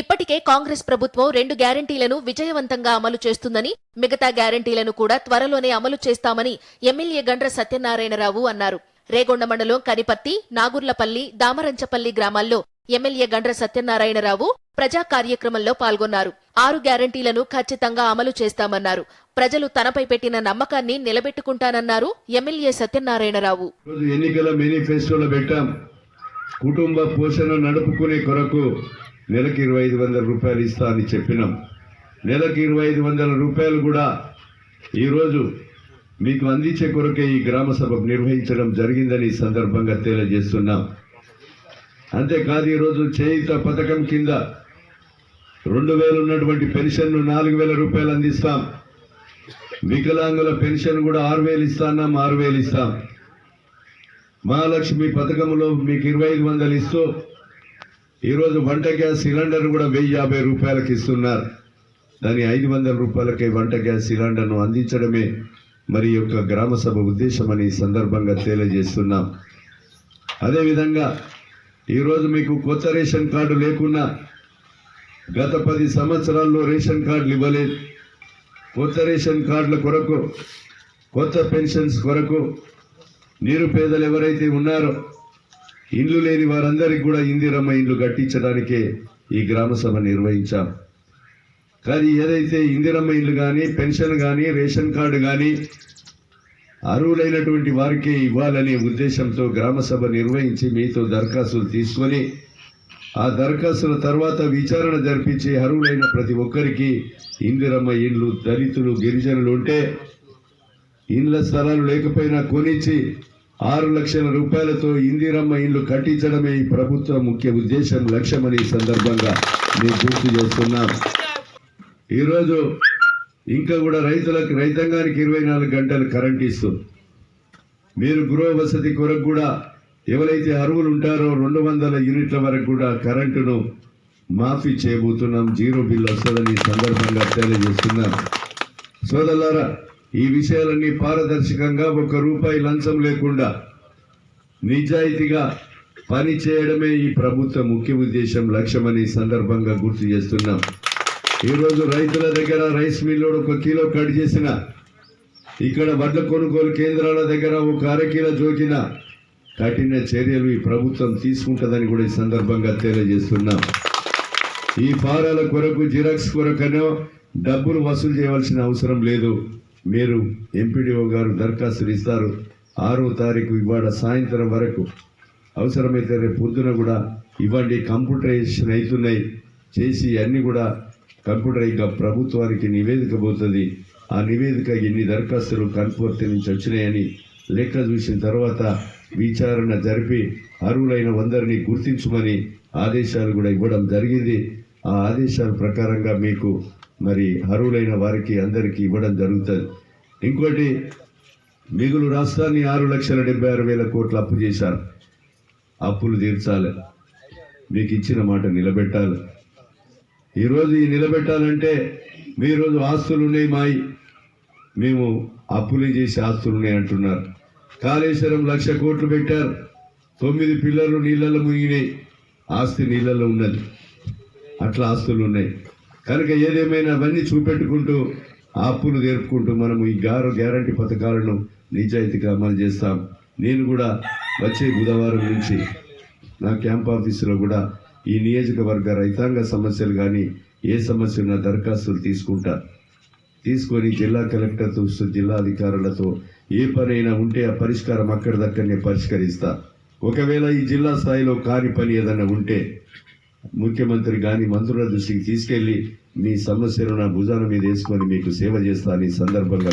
ఇప్పటికే కాంగ్రెస్ ప్రభుత్వం రెండు గ్యారంటీలను విజయవంతంగా అమలు చేస్తుందని మిగతా గ్యారంటీలను కూడా త్వరలోనే అమలు చేస్తామని ఎమ్మెల్యే గండ్ర సత్యనారాయణరావు అన్నారు. రేగొండ మండలం కనిపత్తి నాగుర్లపల్లి దామరంచపల్లి గ్రామాల్లో ఎమ్మెల్యే గండ్ర సత్యనారాయణరావు ప్రజా కార్యక్రమంలో పాల్గొన్నారు. ఆరు గ్యారంటీలను ఖచ్చితంగా అమలు చేస్తామన్నారు. ప్రజలు తనపై పెట్టిన నమ్మకాన్ని నిలబెట్టుకుంటానన్నారు ఎమ్మెల్యే సత్యనారాయణరావు. ఎన్నికల మేనిఫెస్టోలో పెట్టాం. కుటుంబ పోషణ నడుపుకునే కొరకు నెలకు ఇరవై ఐదు వందల రూపాయలు ఇస్తా అని చెప్పినాం. నెలకు ఇరవై ఐదు వందల రూపాయలు కూడా ఈరోజు మీకు అందించే కొరకే ఈ గ్రామ సభ నిర్వహించడం జరిగిందని ఈ సందర్భంగా తెలియజేస్తున్నాం. అంతేకాదు ఈరోజు చేయుత పథకం కింద రెండు వేలు ఉన్నటువంటి పెన్షన్ను నాలుగు వేల రూపాయలు అందిస్తాం. వికలాంగుల పెన్షన్ కూడా ఆరు వేలు ఇస్తాన్నాం ఆరు వేలు ఇస్తాం. మహాలక్ష్మి పథకంలో మీకు ఇరవై ఐదు వందలు ఇస్తూ ఈరోజు వంట గ్యాస్ సిలిండర్ కూడా వెయ్యి యాభై రూపాయలకి ఇస్తున్నారు. దాని ఐదు వందల రూపాయలకే వంట గ్యాస్ సిలిండర్ను అందించడమే మరి యొక్క గ్రామ సభ ఉద్దేశమని ఈ సందర్భంగా తెలియజేస్తున్నాం. అదేవిధంగా ఈరోజు మీకు కొత్త రేషన్ కార్డు లేకున్నా గత పది సంవత్సరాల్లో రేషన్ కార్డులు ఇవ్వలేదు. కొత్త రేషన్ కార్డుల కొరకు కొత్త పెన్షన్స్ కొరకు నిరుపేదలు ఎవరైతే ఉన్నారో ఇండ్లు లేని వారందరికి కూడా ఇందిరమ్మ ఇండ్లు కట్టించడానికే ఈ గ్రామ సభ నిర్వహించాం. కానీ ఏదైతే ఇందిరమ్మ ఇండ్లు కానీ పెన్షన్ కానీ రేషన్ కార్డు కానీ అర్హులైనటువంటి వారికే ఇవ్వాలనే ఉద్దేశంతో గ్రామ సభ నిర్వహించి మీతో దరఖాస్తులు తీసుకొని ఆ దరఖాస్తుల తర్వాత విచారణ జరిపించి అర్హులైన ప్రతి ఒక్కరికి ఇందిరమ్మ ఇండ్లు దళితులు గిరిజనులు ఉంటే ఇండ్ల స్థలాలు లేకపోయినా కొనిచ్చి ఆరు లక్షల రూపాయలతో ఇందిరమ్మ ఇండ్లు కట్టించడమే ఈ ప్రభుత్వ ముఖ్య ఉద్దేశం లక్ష్యమని సందర్భంగా మేము గుర్తు చేస్తున్నాం. ఈరోజు ఇంకా కూడా రైతులకు రైతాంగానికి ఇరవై నాలుగు గంటలు కరెంట్ ఇస్తుంది మీరు గృహ వసతి కొరకు కూడా ఎవరైతే అరువులు ఉంటారో రెండు వందల యూనిట్ల వరకు కూడా కరెంటును మాఫీ చేయబోతున్నాం జీరో బిల్ వస్తుందని సందర్భంగా తెలియజేస్తున్నాం. సోదరులారా ఈ విషయాలన్నీ పారదర్శకంగా ఒక రూపాయి లంచం లేకుండా నిజాయితీగా పని చేయడమే ఈ ప్రభుత్వ ముఖ్య ఉద్దేశం లక్ష్యమని సందర్భంగా గుర్తు చేస్తున్నాం. ఈరోజు రైతుల దగ్గర రైస్ మిల్లు ఒక కిలో కట్ చేసిన ఇక్కడ వడ్ల కొనుగోలు కేంద్రాల దగ్గర ఒక అరకిలో జోకిన కఠిన చర్యలు ఈ ప్రభుత్వం తీసుకుంటుందని కూడా ఈ సందర్భంగా తెలియజేస్తున్నాం. ఈ ఫారాల కొరకు జిరాక్స్ కొరకనో డబ్బులు వసూలు చేయవలసిన అవసరం లేదు. మీరు ఎంపీడీఓ గారు దరఖాస్తులు ఇస్తారు. ఆరో తారీఖు ఇవాళ సాయంత్రం వరకు. అవసరమైతే రేపు పొద్దున కూడా ఇవ్వండి. కంప్యూటరైజేషన్ అవుతున్నాయి. చేసి అన్ని కూడా కంప్యూటర్ ఇంకా ప్రభుత్వానికి నివేదిక పోతుంది. ఆ నివేదిక ఎన్ని దరఖాస్తులు కన్పూర్తి నుంచి వచ్చినాయని లెక్క చూసిన తర్వాత విచారణ జరిపి అర్హులైన వందరిని గుర్తించమని ఆదేశాలు కూడా ఇవ్వడం జరిగింది. ఆ ఆదేశాల ప్రకారంగా మీకు మరి అర్హులైన వారికి అందరికీ ఇవ్వడం జరుగుతుంది. ఇంకోటి మిగులు రాష్ట్రాన్ని ఆరు లక్షల డెబ్బై ఆరు వేల కోట్లు అప్పు చేశారు. అప్పులు తీర్చాలి. మీకు ఇచ్చిన మాట నిలబెట్టాలి. ఈరోజు ఈ నిలబెట్టాలంటే మీ రోజు ఆస్తులు ఉన్నాయి మాయి. మేము అప్పులు చేసి ఆస్తులు ఉన్నాయి అంటున్నారు. కాళేశ్వరం లక్ష కోట్లు పెట్టారు. తొమ్మిది పిల్లలు నీళ్ళల్లో మునిగినాయి. ఆస్తి నీళ్ళల్లో ఉన్నది. అట్లా ఆస్తులు ఉన్నాయి కనుక ఏదేమైనా అవన్నీ చూపెట్టుకుంటూ అప్పులు తీర్పుకుంటూ మనము ఈ గారు గ్యారంటీ పథకాలను నిజాయితీగా అమలు చేస్తాం. నేను కూడా వచ్చే బుధవారం నుంచి నా క్యాంప్ ఆఫీసులో కూడా ఈ నియోజకవర్గ రైతాంగ సమస్యలు కానీ ఏ సమస్య ఉన్నా దరఖాస్తులు తీసుకుంటా. తీసుకొని జిల్లా కలెక్టర్తో జిల్లా అధికారులతో ఏ పనైనా ఉంటే ఆ పరిష్కారం అక్కడ దక్కడనే పరిష్కరిస్తా. ఒకవేళ ఈ జిల్లా స్థాయిలో కాని పని ఏదైనా ఉంటే ముఖ్యమంత్రి కానీ మంత్రుల దృష్టికి తీసుకెళ్ళి మీ సమస్యను నా భుజాల మీద వేసుకొని మీకు సేవ చేస్తా అని ఈ సందర్భంగా